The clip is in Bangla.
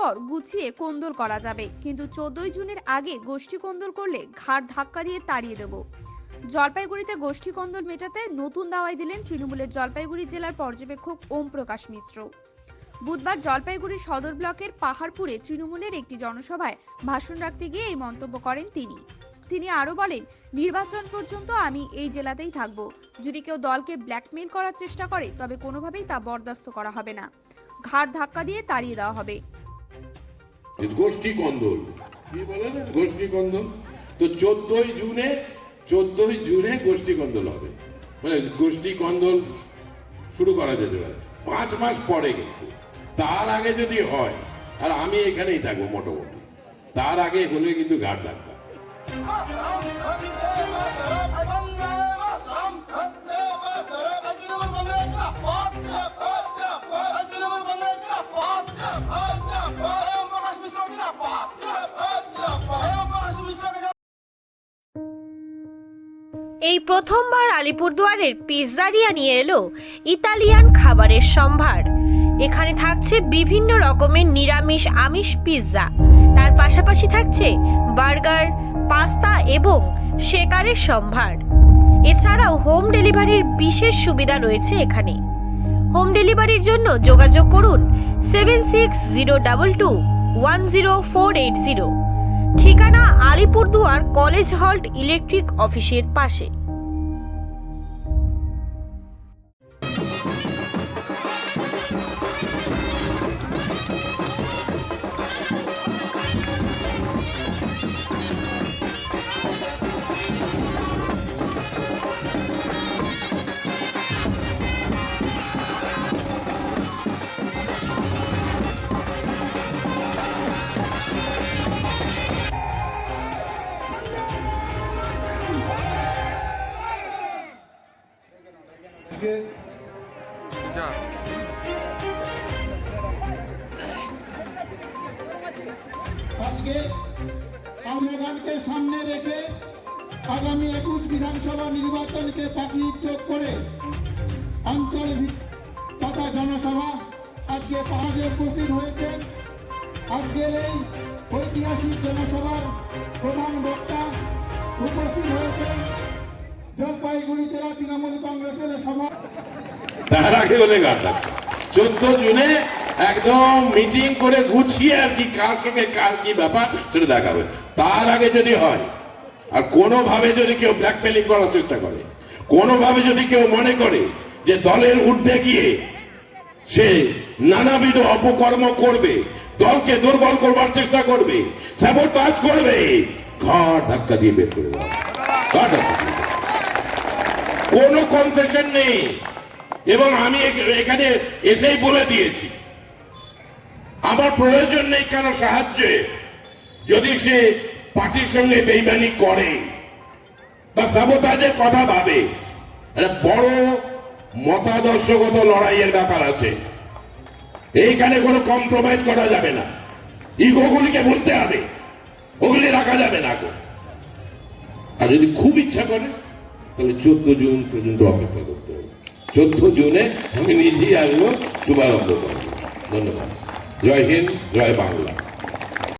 পর গুছিয়ে কোন্দল করা যাবে। কিন্তু চোদ্দই জুনের আগে গোষ্ঠী কোন্দল করলে ঘাড় ধাক্কা দিয়ে তাড়িয়ে দেব। জলপাইগুড়িতে গোষ্ঠী কোন্দল মেটাতে নতুন দাওয়াই দিলেন তৃণমূলের জলপাইগুড়ি জেলার পর্যবেক্ষক ওম প্রকাশ মিশ্র। বুধবার জলপাইগুড়ি সদর ব্লকের পাহাড়পুরে তৃণমূলের একটি জনসভায় ভাষণ রাখতে গিয়ে এই মন্তব্য করেন তিনি। তিনি আরও বলেন, নির্বাচন পর্যন্ত আমি এই জেলাতেই থাকব। যদি কেউ দলকে ব্ল্যাকমেইল করার চেষ্টা করে, তবে কোনোভাবেই তা বরদাস্ত করা হবে না। ঘাড় ধাক্কা দিয়ে তাড়িয়ে দেওয়া হবে। গোষ্ঠী কন্দল। গোষ্ঠী কন্দল? তো চোদ্দই জুনে চোদ্দই জুনে গোষ্ঠী কন্দল হবে। মানে গোষ্ঠী কন্দল শুরু করা যেতে পারে। পাঁচ মাস পরে কিন্তু। তার আগে যদি হয় আর আমি এখানেই থাকব মোটামুটি। তার আগে হলে কিন্তু ঘাট ধাক্কা। এই প্রথমবার আলিপুরদুয়ারের পিৎজারিয়া নিয়ে এলো ইতালিয়ান খাবারের সম্ভার। এখানে থাকছে বিভিন্ন রকমের নিরামিষ আমিষ পিৎজা। তার পাশাপাশি থাকছে বার্গার পাস্তা এবং শেকারের সম্ভার। এছাড়াও হোম ডেলিভারির বিশেষ সুবিধা রয়েছে এখানে। হোম ডেলিভারির জন্য যোগাযোগ করুন seven six zero double two one zero four eight zero. ঠিকানা আলিপুরদুয়ার কলেজ হল্ট ইলেকট্রিক অফিসের পাশে। আজকে আজকে আম্রগানকে সামনে রেখে আগামী একুশ বিধানসভা নির্বাচনকে পাখির চোখ করে অঞ্চল তথা জনসভা আজকে পাহাড়ে উপস্থিত হয়েছে। আজকের এই ঐতিহাসিক জনসভার প্রধান বক্তা উপস্থিত হয়েছে জলপাইগুড়ি জেলা তৃণমূল কংগ্রেসের সভা তার আগে হলে ধাক্কা চোদ্দ জুনে একদম মিটিং করে গুছিয়ে আর কি কার সঙ্গে কার কি ব্যাপার সেটা দেখাবে। তার আগে যদি হয়, আর কোনোভাবে যদি কেউ ব্ল্যাকমেলিং করার চেষ্টা করে, কোনোভাবে যদি কেউ মনে করে যে দলের ঊর্ধ্বে গিয়ে সে নানাবিধ অপকর্ম করবে, দলকে দুর্বল করবার চেষ্টা করবে সাবোটাজ করবে, ঘর ধাক্কা দিয়ে বের করে দেওয়া। কোনো কনসেশন নেই। এবং আমি এখানে এসেই বলে দিয়েছি। আমার প্রয়োজন নেই কেন সাহায্যে? যদি সে পার্টির সঙ্গে বেইমানি করে বা সাবতাজের কথা ভাবে বড় মতাদর্শগত লড়াইয়ের ব্যাপার আছে। এইখানে কোনো কম্প্রোমাইজ করা যাবে না। ইগোগুলিকে বলতে হবে। ওগুলি রাখা যাবে না আর যদি খুব ইচ্ছা করে, তাহলে চোদ্দ জুন পর্যন্ত অপেক্ষা করতে চোদ্দ জুনে আমি নিজেই আসব শুভারম্ভ করব। ধন্যবাদ। জয় হিন্দ জয় বাংলা।